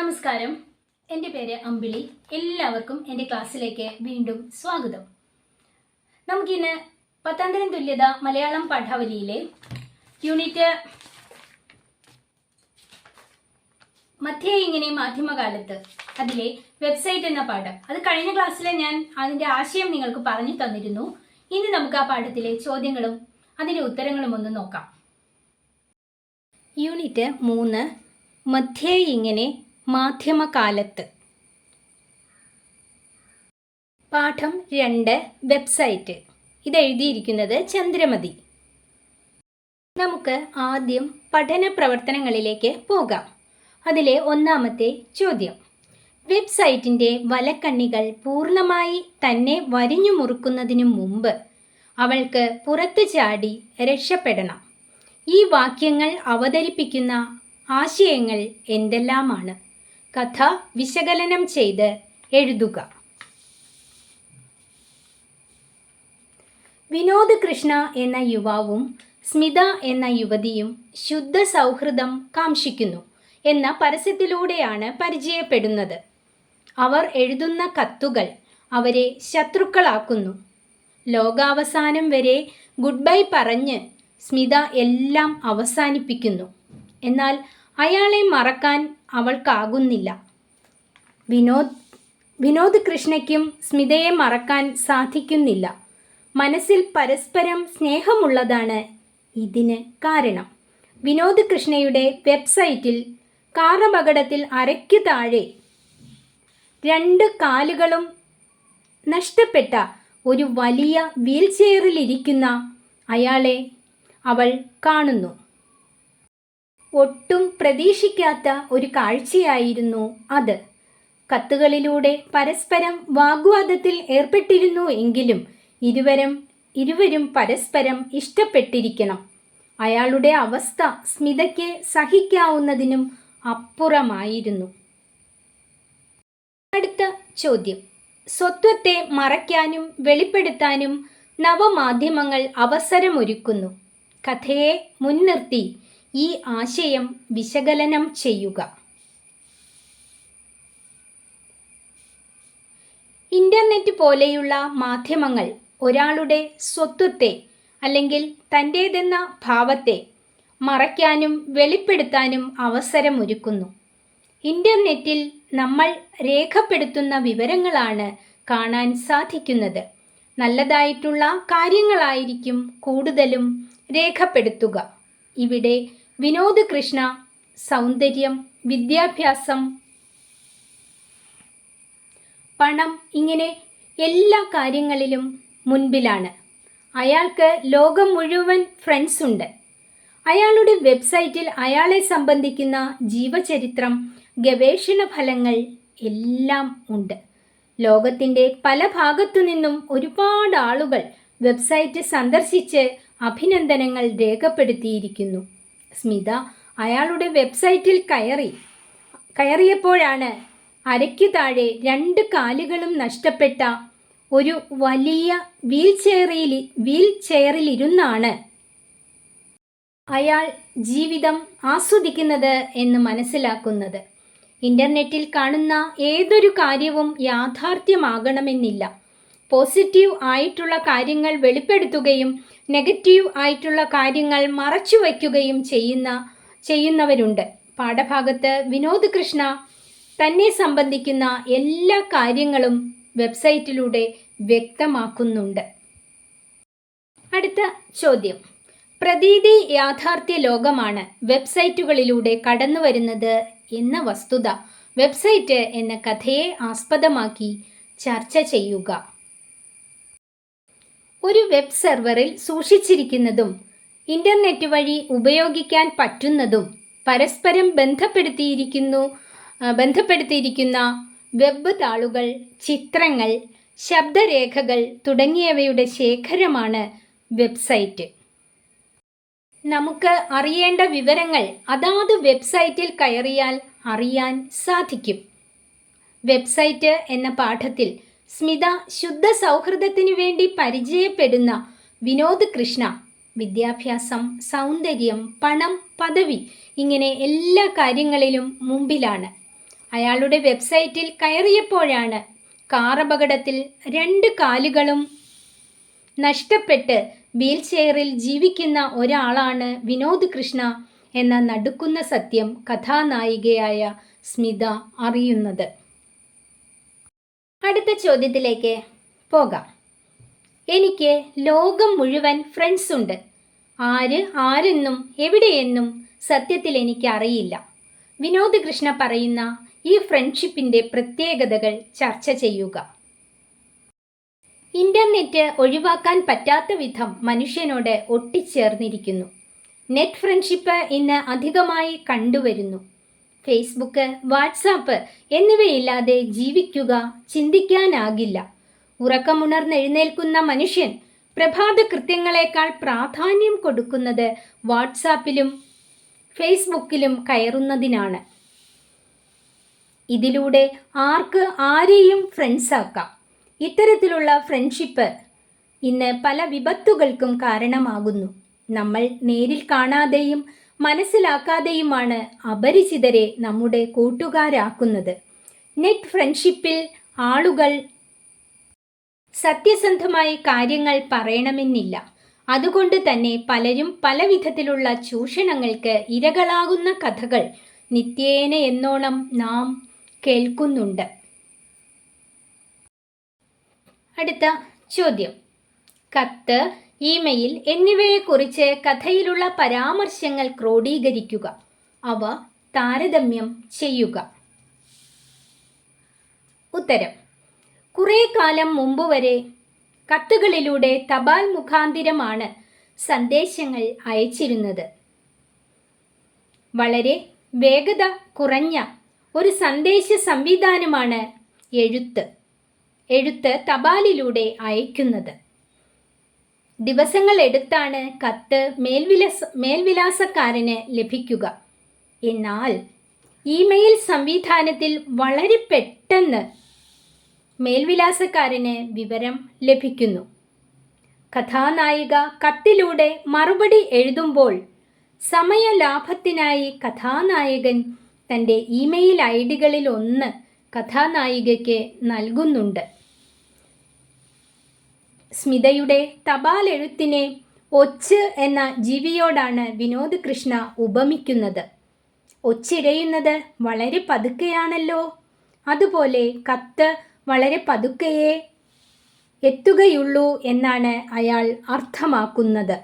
നമസ്കാരം. എന്റെ പേര് അമ്പിളി. എല്ലാവർക്കും എന്റെ ക്ലാസ്സിലേക്ക് വീണ്ടും സ്വാഗതം. നമുക്കിന്ന് പത്താം തരം തുല്യത മലയാളം പാഠാവലിയിലെ യൂണിറ്റ് മധ്യ ഇങ്ങനെ മാധ്യമകാലത്ത് അതിലെ വെബ്സൈറ്റ് എന്ന പാഠം. അത് കഴിഞ്ഞ ക്ലാസ്സിലെ ഞാൻ അതിന്റെ ആശയം നിങ്ങൾക്ക് പറഞ്ഞു തന്നിരുന്നു. ഇനി നമുക്ക് ആ പാഠത്തിലെ ചോദ്യങ്ങളും അതിന്റെ ഉത്തരങ്ങളും ഒന്ന് നോക്കാം. യൂണിറ്റ് മൂന്ന് മധ്യേ ഇങ്ങനെ മാധ്യമകാലത്ത്. പാഠം രണ്ട് വെബ്സൈറ്റ്. ഇത് എഴുതിയിരിക്കുന്നത് ചന്ദ്രമതി. നമുക്ക് ആദ്യം പഠന പ്രവർത്തനങ്ങളിലേക്ക് പോകാം. അതിലെ ഒന്നാമത്തെ ചോദ്യം. വെബ്സൈറ്റിന്റെ വലക്കണ്ണികൾ പൂർണമായി തന്നെ വരിഞ്ഞു മുറുക്കുന്നതിനു മുമ്പ് അവൾക്ക് പുറത്തു ചാടി രക്ഷപ്പെടണം. ഈ വാക്യങ്ങൾ അവതരിപ്പിക്കുന്ന ആശയങ്ങൾ എന്തെല്ലാമാണ്? കഥ വിശകലനം ചെയ്ത് എഴുതുക. വിനോദ് കൃഷ്ണ എന്ന യുവാവും സ്മിത എന്ന യുവതിയും ശുദ്ധ സൗഹൃദം കാംക്ഷിക്കുന്നു എന്ന പരസ്യത്തിലൂടെയാണ് പരിചയപ്പെടുന്നത്. അവർ എഴുതുന്ന കത്തുകൾ അവരെ ശത്രുക്കളാക്കുന്നു. ലോകാവസാനം വരെ ഗുഡ് ബൈ പറഞ്ഞ് സ്മിത എല്ലാം അവസാനിപ്പിക്കുന്നു. എന്നാൽ അയാളെ മറക്കാൻ അവൾക്കാകുന്നില്ല. വിനോദ് വിനോദ് കൃഷ്ണയ്ക്കും സ്മിതയെ മറക്കാൻ സാധിക്കുന്നില്ല. മനസ്സിൽ പരസ്പരം സ്നേഹമുള്ളതാണ് ഇതിന് കാരണം. വിനോദ് കൃഷ്ണയുടെ വെബ്സൈറ്റിൽ കാറപകടത്തിൽ അരയ്ക്ക് താഴെ രണ്ട് കാലുകളും നഷ്ടപ്പെട്ട ഒരു വലിയ വീൽ ചെയറിലിരിക്കുന്ന അയാളെ അവൾ കാണുന്നു. ഒട്ടും പ്രതീക്ഷിക്കാത്ത ഒരു കാഴ്ചയായിരുന്നു അത്. കത്തുകളിലൂടെ പരസ്പരം വാഗ്വാദത്തിൽ ഏർപ്പെട്ടിരുന്നു എങ്കിലും ഇരുവരും ഇരുവരും പരസ്പരം ഇഷ്ടപ്പെട്ടിരിക്കണം. അയാളുടെ അവസ്ഥ സ്മിതയ്ക്ക് സഹിക്കാവുന്നതിനും അപ്പുറമായിരുന്നു. അടുത്ത ചോദ്യം. സ്വത്വത്തെ മറയ്ക്കാനും വെളിപ്പെടുത്താനും നവമാധ്യമങ്ങൾ അവസരമൊരുക്കുന്നു. കഥയെ മുൻനിർത്തി ഈ ആശയം വിശകലനം ചെയ്യുക. ഇന്റർനെറ്റ് പോലെയുള്ള മാധ്യമങ്ങൾ ഒരാളുടെ സ്വത്വത്തെ അല്ലെങ്കിൽ തന്റേതെന്ന ഭാവത്തെ മറയ്ക്കാനും വെളിപ്പെടുത്താനും അവസരമൊരുക്കുന്നു. ഇന്റർനെറ്റിൽ നമ്മൾ രേഖപ്പെടുത്തുന്ന വിവരങ്ങളാണ് കാണാൻ സാധിക്കുന്നത്. നല്ലതായിട്ടുള്ള കാര്യങ്ങളായിരിക്കും കൂടുതലും രേഖപ്പെടുത്തുക. ഇവിടെ വിനോദ് കൃഷ്ണ സൗന്ദര്യം വിദ്യാഭ്യാസം. പണം ഇങ്ങനെ എല്ലാ കാര്യങ്ങളിലും മുൻപിലാണ്. അയാൾക്ക് ലോകം മുഴുവൻ ഫ്രണ്ട്സ് ഉണ്ട്. അയാളുടെ വെബ്സൈറ്റിൽ അയാളെ സംബന്ധിക്കുന്ന ജീവചരിത്രം ഗവേഷണ ഫലങ്ങൾ എല്ലാം ഉണ്ട്. ലോകത്തിന്റെ പല ഭാഗത്തു നിന്നും ഒരുപാട് ആളുകൾ വെബ്സൈറ്റ് സന്ദർശിച്ച് അഭിനന്ദനങ്ങൾ രേഖപ്പെടുത്തിയിരിക്കുന്നു. സ്മിത അയാളുടെ വെബ്സൈറ്റിൽ കയറി. കയറിയപ്പോഴാണ് അരയ്ക്കു താഴെ രണ്ട് കാലുകളും നഷ്ടപ്പെട്ട ഒരു വലിയ വീൽ ചെയറിൽ വീൽ ചെയറിലിരുന്നാണ് അയാൾ ജീവിതം ആസ്വദിക്കുന്നത് എന്ന് മനസ്സിലാക്കുന്നത്. ഇന്റർനെറ്റിൽ കാണുന്ന ഏതൊരു കാര്യവും യാഥാർത്ഥ്യമാകണമെന്നില്ല. പോസിറ്റീവ് ആയിട്ടുള്ള കാര്യങ്ങൾ വെളിപ്പെടുത്തുകയും നെഗറ്റീവ് ആയിട്ടുള്ള കാര്യങ്ങൾ മറച്ചു വയ്ക്കുകയും ചെയ്യുന്ന ചെയ്യുന്നവരുണ്ട്. പാഠഭാഗത്ത് വിനോദ് കൃഷ്ണ തന്നെ സംബന്ധിക്കുന്ന എല്ലാ കാര്യങ്ങളും വെബ്സൈറ്റിലൂടെ വ്യക്തമാക്കുന്നുണ്ട്. അടുത്ത ചോദ്യം. പ്രതീതി യാഥാർത്ഥ്യ ലോകമാണ്. വെബ്സൈറ്റുകളിലൂടെ കടന്നു വരുന്നത് എന്ന വസ്തുത. വെബ്സൈറ്റ് എന്ന കഥയെ ആസ്പദമാക്കി ചർച്ച ചെയ്യുക. ഒരു വെബ് സെർവറിൽ സൂക്ഷിച്ചിരിക്കുന്നതും ഇന്റർനെറ്റ് വഴി ഉപയോഗിക്കാൻ പറ്റുന്നതും പരസ്പരം ബന്ധപ്പെടുത്തിയിരിക്കുന്നു ബന്ധപ്പെടുത്തിയിരിക്കുന്ന വെബ് താളുകൾ ചിത്രങ്ങൾ ശബ്ദരേഖകൾ തുടങ്ങിയവയുടെ ശേഖരമാണ് വെബ്സൈറ്റ്. നമുക്ക് അറിയേണ്ട വിവരങ്ങൾ അതാത് വെബ്സൈറ്റിൽ കയറിയാൽ അറിയാൻ സാധിക്കും. വെബ്സൈറ്റ് എന്ന പാഠത്തിൽ സ്മിത ശുദ്ധ സൗഹൃദത്തിനു വേണ്ടി പരിചയപ്പെടുന്ന വിനോദ് കൃഷ്ണ. വിദ്യാഭ്യാസം സൗന്ദര്യം പണം പദവി ഇങ്ങനെ എല്ലാ കാര്യങ്ങളിലും മുമ്പിലാണ്. അയാളുടെ വെബ്സൈറ്റിൽ കയറിയപ്പോഴാണ് കാർ അപകടത്തിൽ രണ്ട് കാലുകളും നഷ്ടപ്പെട്ട് വീൽ ചെയറിൽ ജീവിക്കുന്ന ഒരാളാണ് വിനോദ് കൃഷ്ണ എന്ന നടുക്കുന്ന സത്യം കഥാനായികയായ സ്മിത അറിയുന്നത്. അടുത്ത ചോദ്യത്തിലേക്ക് പോകാം. എനിക്ക് ലോകം മുഴുവൻ ഫ്രണ്ട്സ് ഉണ്ട്. ആര് ആരെന്നും എവിടെയെന്നും സത്യത്തിൽ എനിക്ക് അറിയില്ല വിനോദ് കൃഷ്ണ പറയുന്ന ഈ ഫ്രണ്ട്ഷിപ്പിന്റെ പ്രത്യേകതകൾ ചർച്ച ചെയ്യുക. ഇന്റർനെറ്റ് ഒഴിവാക്കാൻ പറ്റാത്ത വിധം മനുഷ്യനോട് ഒട്ടിച്ചേർന്നിരിക്കുന്നു. നെറ്റ് ഫ്രണ്ട്ഷിപ്പ് ഇന്ന് അധികമായി കണ്ടുവരുന്നു. ഫേസ്ബുക്ക് വാട്സാപ്പ് എന്നിവയില്ലാതെ ജീവിക്കുക ചിന്തിക്കാനാകില്ല. ഉറക്കമുണർന്നെഴുന്നേൽക്കുന്ന മനുഷ്യൻ പ്രഭാത കൃത്യങ്ങളെക്കാൾ പ്രാധാന്യം കൊടുക്കുന്നത് വാട്സാപ്പിലും ഫേസ്ബുക്കിലും കയറുന്നതിനാണ്. ഇതിലൂടെ ആർക്ക് ആരെയും ഫ്രണ്ട്സാക്കാം ഇത്തരത്തിലുള്ള ഫ്രണ്ട്ഷിപ്പ് ഇന്ന് പല വിപത്തുകൾക്കും കാരണമാകുന്നു. നമ്മൾ നേരിൽ കാണാതെയും മനസ്സിലാക്കാതെയുമാണ് അപരിചിതരെ നമ്മുടെ കൂട്ടുകാരാക്കുന്നത്. നെറ്റ് ഫ്രണ്ട്ഷിപ്പിൽ ആളുകൾ സത്യസന്ധമായി കാര്യങ്ങൾ പറയണമെന്നില്ല. അതുകൊണ്ട് തന്നെ പലരും പല വിധത്തിലുള്ള ചൂഷണങ്ങൾക്ക് ഇരകളാകുന്ന കഥകൾ നിത്യേന എന്നോണം നാം കേൾക്കുന്നുണ്ട്. അടുത്ത ചോദ്യം. കത്ത് ഇമെയിൽ എന്നിവയെക്കുറിച്ച് കഥയിലുള്ള പരാമർശങ്ങൾ ക്രോഡീകരിക്കുക. അവ താരതമ്യം ചെയ്യുക. ഉത്തരം. കുറേ കാലം മുമ്പ് വരെ കത്തുകളിലൂടെ തപാൽ മുഖാന്തിരമാണ് സന്ദേശങ്ങൾ അയച്ചിരുന്നത്. വളരെ വേഗത കുറഞ്ഞ ഒരു സന്ദേശ സംവിധാനമാണ് എഴുത്ത്. എഴുത്ത് തപാലിലൂടെ അയക്കുന്നത്. ദിവസങ്ങൾ എടുത്താണ് കത്ത് മേൽവിലാസ മേൽവിലാസക്കാരന് ലഭിക്കുക. എന്നാൽ ഇമെയിൽ സംവിധാനത്തിൽ വളരെ പെട്ടെന്ന് മേൽവിലാസക്കാരന് വിവരം ലഭിക്കുന്നു. കഥാനായിക കത്തിലൂടെ മറുപടി എഴുതുമ്പോൾ സമയലാഭത്തിനായി കഥാനായകൻ തന്റെ ഇമെയിൽ ഐ ഡികളിൽ ഒന്ന് കഥാനായികയ്ക്ക് നൽകുന്നുണ്ട്. സ്മിതയുടെ തപാൽ എഴുത്തിനെ ഒച്ച് എന്ന ജീവിയോടാണ് വിനോദ് കൃഷ്ണ ഉപമിക്കുന്നത്. ഒച്ചിരയുന്നത് വളരെ പതുക്കെയാണല്ലോ. അതുപോലെ കത്ത് വളരെ പതുക്കെയേ എത്തുകയുള്ളൂ എന്നാണ് അയാൾ അർത്ഥമാക്കുന്നത്.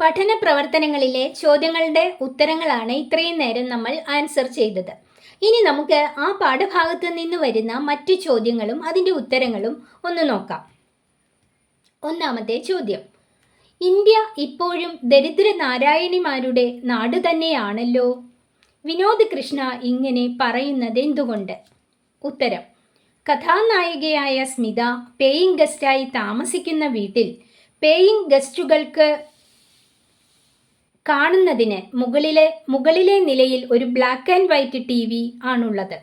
പഠന പ്രവർത്തനങ്ങളിലെ ചോദ്യങ്ങളുടെ ഉത്തരങ്ങളാണ് ഇത്രയും നേരം നമ്മൾ ആൻസർ ചെയ്തത്. ഇനി നമുക്ക് ആ പാഠഭാഗത്ത് നിന്ന് വരുന്ന മറ്റു ചോദ്യങ്ങളും അതിന്റെ ഉത്തരങ്ങളും ഒന്ന് നോക്കാം. ഒന്നാമത്തെ ചോദ്യം. ഇന്ത്യ ഇപ്പോഴും ദരിദ്ര നാരായണിമാരുടെ നാട് തന്നെയാണല്ലോ? വിനോദ് കൃഷ്ണ ഇങ്ങനെ പറയുന്നത് എന്തുകൊണ്ട്? ഉത്തരം. കഥാനായികയായ സ്മിത പേയിങ് ഗസ്റ്റായി താമസിക്കുന്ന വീട്ടിൽ പേയിങ് ഗസ്റ്റുകൾക്ക് കാണുന്നതിന് മുകളിലെ മുകളിലെ നിലയിൽ ഒരു black and white T V ആണുള്ളത്.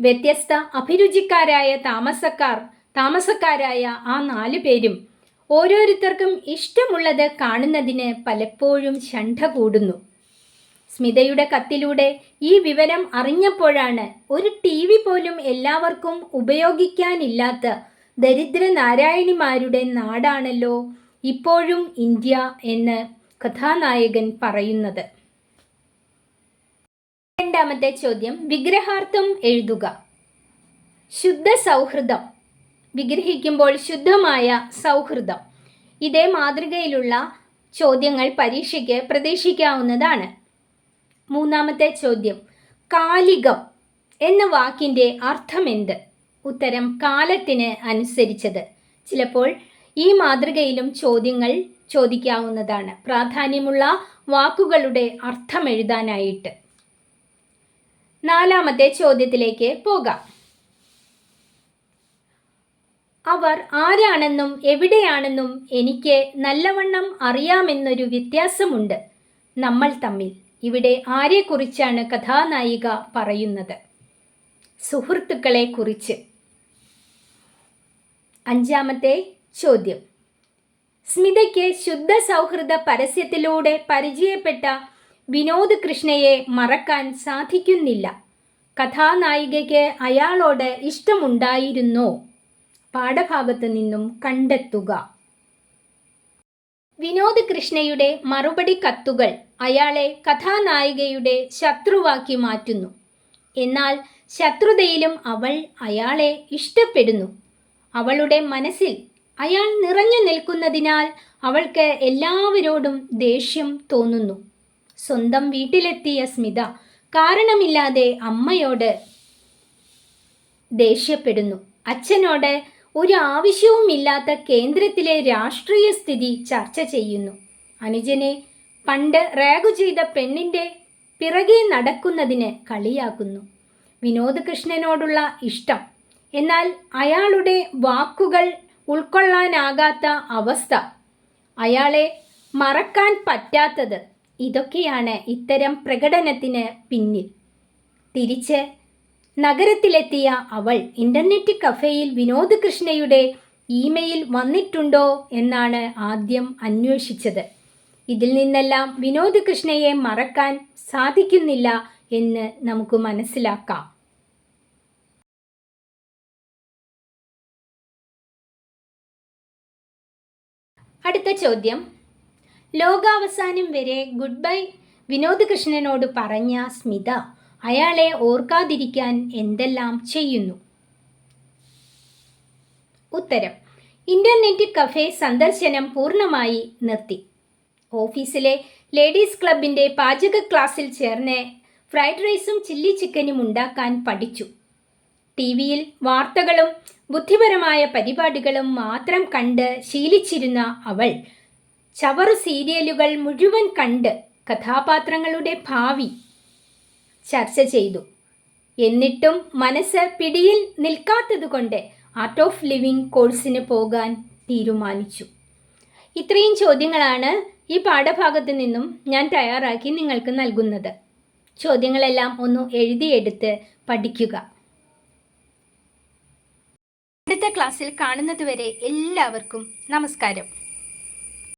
വ്യത്യസ്ത അഭിരുചിക്കാരായ താമസക്കാർ താമസക്കാരായ ആ നാലു പേരും ഓരോരുത്തർക്കും ഇഷ്ടമുള്ളത് കാണുന്നതിന് പലപ്പോഴും ശണ്ഠ കൂടുന്നു. സ്മിതയുടെ കത്തിലൂടെ ഈ വിവരം അറിഞ്ഞപ്പോഴാണ് ഒരു ടി വി പോലും എല്ലാവർക്കും ഉപയോഗിക്കാനില്ലാത്ത ദരിദ്ര നാരായണിമാരുടെ നാടാണല്ലോ ഇപ്പോഴും ഇന്ത്യ എന്ന് കഥാനായകൻ പറയുന്നത്. രണ്ടാമത്തെ ചോദ്യം വിഗ്രഹാർത്ഥം എഴുതുക. ശുദ്ധ സൗഹൃദം വിഗ്രഹിക്കുമ്പോൾ ശുദ്ധമായ സൗഹൃദം. ഇതേ മാതൃകയിലുള്ള ചോദ്യങ്ങൾ പരീക്ഷയ്ക്ക് പ്രതീക്ഷിക്കാവുന്നതാണ്. മൂന്നാമത്തെ ചോദ്യം കാലികം എന്ന വാക്കിന്റെ അർത്ഥമെന്ത്? ഉത്തരം കാലത്തിന് അനുസരിച്ചത്. ചിലപ്പോൾ ഈ മാതൃകയിലും ചോദ്യങ്ങൾ ചോദിക്കാവുന്നതാണ്. പ്രാധാന്യമുള്ള വാക്കുകളുടെ അർത്ഥം എഴുതാനായിട്ട്. നാലാമത്തെ ചോദ്യത്തിലേക്ക് പോകാം. അവർ ആരാണെന്നും എവിടെയാണെന്നും എനിക്ക് നല്ലവണ്ണം അറിയാമെന്നൊരു വ്യത്യാസമുണ്ട് നമ്മൾ തമ്മിൽ. ഇവിടെ ആരെക്കുറിച്ചാണ് കഥാനായിക പറയുന്നത്? സുഹൃത്തുക്കളെ കുറിച്ച് അഞ്ചാമത്തെ ചോദ്യം. സ്മിതയ്ക്ക് ശുദ്ധ സൗഹൃദ പരസ്യത്തിലൂടെ പരിചയപ്പെട്ട വിനോദ് കൃഷ്ണയെ മറക്കാൻ സാധിക്കുന്നില്ല. കഥാനായികയ്ക്ക് അയാളോട് ഇഷ്ടമുണ്ടായിരുന്നോ? പാഠഭാഗത്ത് നിന്നും കണ്ടെത്തുക. വിനോദ് കൃഷ്ണയുടെ മറുപടി കത്തുകൾ അയാളെ കഥാനായികയുടെ ശത്രുവാക്കി മാറ്റുന്നു. എന്നാൽ ശത്രുതയിലും അവൾ അയാളെ ഇഷ്ടപ്പെടുന്നു. അവളുടെ മനസ്സിൽ അയാൾ നിറഞ്ഞു നിൽക്കുന്നതിനാൽ അവൾക്ക് എല്ലാവരോടും ദേഷ്യം തോന്നുന്നു. സ്വന്തം വീട്ടിലെത്തിയ സ്മിത കാരണമില്ലാതെ അമ്മയോട് ദേഷ്യപ്പെടുന്നു. അച്ഛനോട് ഒരു ആവശ്യവുമില്ലാത്ത കേന്ദ്രത്തിലെ രാഷ്ട്രീയ സ്ഥിതി ചർച്ച ചെയ്യുന്നു. അനുജനെ പണ്ട് റാഗു ചെയ്ത പെണ്ണിന്റെ പിറകെ നടക്കുന്നതിന് കളിയാക്കുന്നു. വിനോദ് കൃഷ്ണനോടുള്ള ഇഷ്ടം. എന്നാൽ അയാളുടെ വാക്കുകൾ ഉൾക്കൊള്ളാനാകാത്ത അവസ്ഥ. അയാളെ മറക്കാൻ പറ്റാത്തത് ഇതൊക്കെയാണ് ഇത്തരം പ്രകടനത്തിന് പിന്നിൽ. തിരിച്ച് നഗരത്തിലെത്തിയ അവൾ ഇന്റർനെറ്റ് കഫേയിൽ വിനോദ് കൃഷ്ണയുടെ ഇമെയിൽ വന്നിട്ടുണ്ടോ എന്നാണ് ആദ്യം അന്വേഷിച്ചത്. ഇതിൽ നിന്നെല്ലാം വിനോദ് കൃഷ്ണയെ മറക്കാൻ സാധിക്കുന്നില്ല എന്ന് നമുക്ക് മനസ്സിലാക്കാം. അടുത്ത ചോദ്യം. ലോകാവസാനം വരെ ഗുഡ് ബൈ വിനോദ് കൃഷ്ണനോട് പറഞ്ഞ സ്മിത അയാളെ ഓർക്കാതിരിക്കാൻ എന്തെല്ലാം ചെയ്യുന്നു? ഉത്തരം. ഇന്റർനെറ്റ് കഫേ സന്ദർശനം പൂർണമായി നിർത്തി. ഓഫീസിലെ ലേഡീസ് ക്ലബിന്റെ പാചക ക്ലാസ്സിൽ ചേർന്ന് ഫ്രൈഡ് റൈസും ചില്ലി ചിക്കനും ഉണ്ടാക്കാൻ പഠിച്ചു. ടി വിയിൽ വാർത്തകളും ബുദ്ധിപരമായ പരിപാടികളും മാത്രം കണ്ട് ശീലിച്ചിരുന്ന അവൾ ചവറു സീരിയലുകൾ മുഴുവൻ കണ്ട് കഥാപാത്രങ്ങളുടെ ഭാവി ചർച്ച ചെയ്തു. എന്നിട്ടും മനസ്സ് പിടിയിൽ നിൽക്കാത്തതുകൊണ്ട് ആർട്ട് ഓഫ് ലിവിംഗ് കോഴ്സിന് പോകാൻ തീരുമാനിച്ചു. ഇത്രയും ചോദ്യങ്ങളാണ് ഈ പാഠഭാഗത്ത് നിന്നും ഞാൻ തയ്യാറാക്കി നിങ്ങൾക്ക് നൽകുന്നത്. ചോദ്യങ്ങളെല്ലാം ഒന്ന് എഴുതിയെടുത്ത് പഠിക്കുക. അടുത്ത ക്ലാസ്സിൽ കാണുന്നതുവരെ എല്ലാവർക്കും നമസ്കാരം.